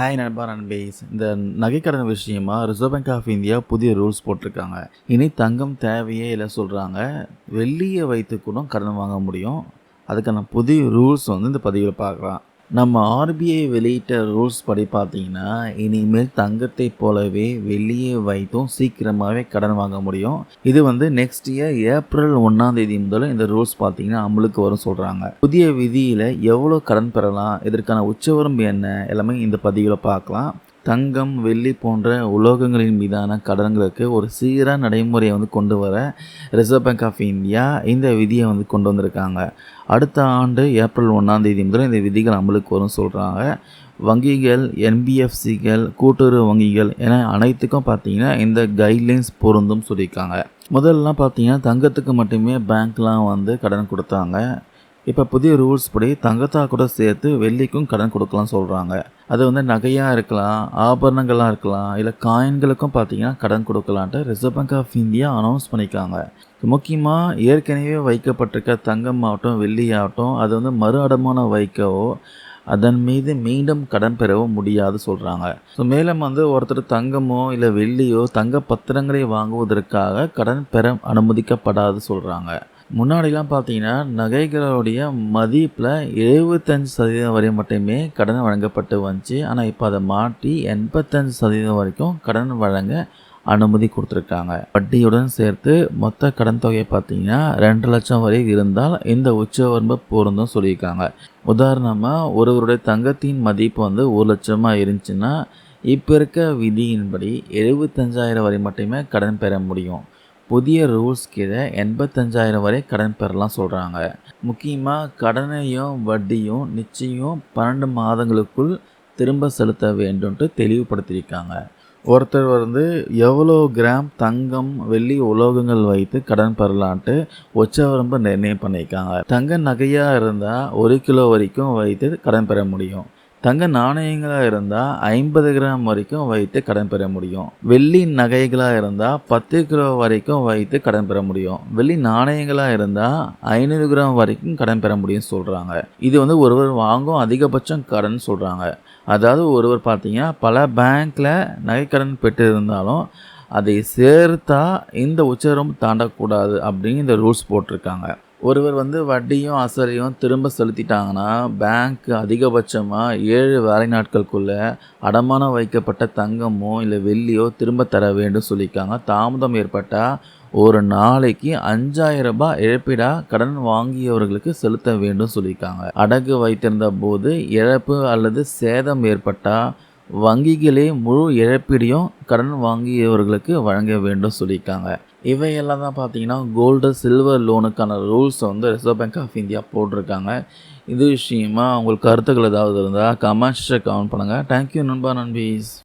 Hi நண்பா நண்பேஸ் இந்த நகைக்கடன் விஷயமா ரிசர்வ் பேங்க் ஆஃப் இந்தியா புதிய ரூல்ஸ் போட்டிருக்காங்க. இனி தங்கம் தேவையே இல்லை சொல்கிறாங்க வெள்ளியை வைத்து கூட கடன் வாங்க முடியும். அதுக்கான புதிய ரூல்ஸ் வந்து இந்த பதிவில் பார்க்கலாம். நம்ம ஆர்பிஐ வெளியிட்ட ரூல்ஸ் படி பார்த்தீங்கன்னா இனிமேல் தங்கத்தை போலவே வெளியே வைத்தும் சீக்கிரமாகவே கடன் வாங்க முடியும். இது வந்து நெக்ஸ்ட் இயர் ஏப்ரல் ஒன்றாம் தேதி முதல் இந்த ரூல்ஸ் பார்த்தீங்கன்னா அமலுக்கு வரும் சொல்கிறாங்க புதிய விதியில் எவ்வளோ கடன் பெறலாம் இதற்கான உச்சவரம்பு என்ன எல்லாமே இந்த பதிவில் பார்க்கலாம். தங்கம் வெள்ளி போன்ற உலோகங்களின் மீதான கடன்களுக்கு ஒரு சீரான நடைமுறையை வந்து கொண்டு வர ரிசர்வ் பேங்க் ஆஃப் இந்தியா இந்த விதியை வந்து கொண்டு வந்திருக்காங்க. அடுத்த ஆண்டு ஏப்ரல் ஒன்றாம் தேதி முதல் இந்த விதிகள் அமலுக்கு வரும்னு சொல்கிறாங்க வங்கிகள் என்பிஎஃப்சிகள் கூட்டுறவு வங்கிகள் என அனைத்துக்கும் பார்த்தீங்கன்னா இந்த கைட்லைன்ஸ் பொருந்தும் சொல்லியிருக்காங்க. முதல்லாம் பார்த்தீங்கன்னா தங்கத்துக்கு மட்டுமே பேங்க்லாம் வந்து கடன் கொடுத்தாங்க. இப்போ புதிய ரூல்ஸ் படி தங்கத்தா கூட சேர்த்து வெள்ளிக்கும் கடன் கொடுக்கலாம் சொல்கிறாங்க அது வந்து நகையாக இருக்கலாம் ஆபரணங்களாக இருக்கலாம் இல்லை காயின்களுக்கும் பார்த்தீங்கன்னா கடன் கொடுக்கலான்ட்டு reserve bank of India announce பண்ணியிருக்காங்க முக்கியமாக ஏற்கனவே வைக்கப்பட்டிருக்க தங்கம் ஆகட்டும் வெள்ளி ஆகட்டும் அது வந்து மறு அடமானம் வைக்கவோ அதன் மீது மீண்டும் கடன் பெறவும் முடியாது சொல்கிறாங்க ஸோ மேலும் வந்து ஒருத்தர் தங்கமோ இல்லை வெள்ளியோ தங்க பத்திரங்களை வாங்குவதற்காக கடன் பெற அனுமதிக்கப்படாது சொல்கிறாங்க முன்னாடிலாம் பார்த்தீங்கன்னா நகைகளுடைய மதிப்பில் எழுபத்தஞ்சு சதவீதம் வரை மட்டுமே கடன் வழங்கப்பட்டு வந்துச்சு. ஆனால் இப்போ அதை மாற்றி எண்பத்தஞ்சு சதவீதம் வரைக்கும் கடன் வழங்க அனுமதி கொடுத்துருக்காங்க. வட்டியுடன் சேர்த்து மொத்த கடன் தொகை பார்த்தீங்கன்னா ரெண்டு லட்சம் வரை இருந்தால் இந்த உச்சவரம்பு பொருந்தும் சொல்லியிருக்காங்க. உதாரணமாக ஒருவருடைய தங்கத்தின் மதிப்பு வந்து ஒரு லட்சமாக இருந்துச்சுன்னா இப்போ இருக்க விதியின்படி எழுபத்தஞ்சாயிரம் வரை மட்டுமே கடன் பெற முடியும். புதிய ரூல்ஸ் கீழே எண்பத்தஞ்சாயிரம் வரை கடன் பெறலாம் சொல்கிறாங்க முக்கியமாக கடனையும் வட்டியும் நிச்சயம் பன்னெண்டு மாதங்களுக்குள் திரும்ப செலுத்த வேண்டும்ட்டு தெளிவுபடுத்தியிருக்காங்க. ஒருத்தர் வந்து எவ்வளோ கிராம் தங்கம் வெள்ளி உலோகங்கள் வைத்து கடன் பெறலான்ட்டு உச்சவரம்பு நிர்ணயம் பண்ணியிருக்காங்க. தங்க நகையாக இருந்தால் ஒரு கிலோ வரைக்கும் வைத்து கடன் பெற முடியும். தங்க நாணயங்களாக இருந்தால் ஐம்பது கிராம் வரைக்கும் வைத்து கடன் பெற முடியும். வெள்ளி நகைகளாக இருந்தால் பத்து கிலோ வரைக்கும் வைத்து கடன் பெற முடியும். வெள்ளி நாணயங்களாக இருந்தால் ஐநூறு கிராம் வரைக்கும் கடன் பெற முடியும் சொல்கிறாங்க இது வந்து ஒருவர் வாங்கும் அதிகபட்சம் கடன் சொல்கிறாங்க அதாவது ஒருவர் பார்த்தீங்கன்னா பல பேங்க்கில் நகைக்கடன் பெற்று இருந்தாலும் அதை சேர்த்தா இந்த உச்சரம் தாண்டக்கூடாது அப்படின்னு இந்த ரூல்ஸ் போட்டிருக்காங்க. ஒருவர் வந்து வட்டியும் அசலையும் திரும்ப செலுத்திட்டாங்கன்னா பேங்க் அதிகபட்சமாக ஏழு வேலை நாட்களுக்குள்ளே அடமானம் வைக்கப்பட்ட தங்கமோ இல்லை வெள்ளியோ திரும்ப தர வேண்டும் சொல்லியிருக்காங்க. தாமதம் ஏற்பட்டால் ஒரு நாளைக்கு அஞ்சாயிரம் ரூபாய் இழப்பீடாக கடன் வாங்கியவர்களுக்கு செலுத்த வேண்டும் சொல்லியிருக்காங்க. அடகு வைத்திருந்த போது இழப்பு அல்லது சேதம் ஏற்பட்டால் வங்கிகளே முழு இழப்பீடையும் கடன் வாங்கியவர்களுக்கு வழங்க வேண்டும் சொல்லியிருக்காங்க. இவையெல்லாம் தான் பார்த்தீங்கன்னா கோல்டு சில்வர் லோனுக்கான ரூல்ஸ் வந்து ரிசர்வ் பேங்க் ஆஃப் இந்தியா போட்டிருக்காங்க. இது விஷயமா உங்களுக்கு கருத்துக்கள் ஏதாவது இருந்தால் கமெண்ட்ஸை கமெண்ட் பண்ணுங்கள் தேங்க்யூ நண்பா நண்பீஸ்.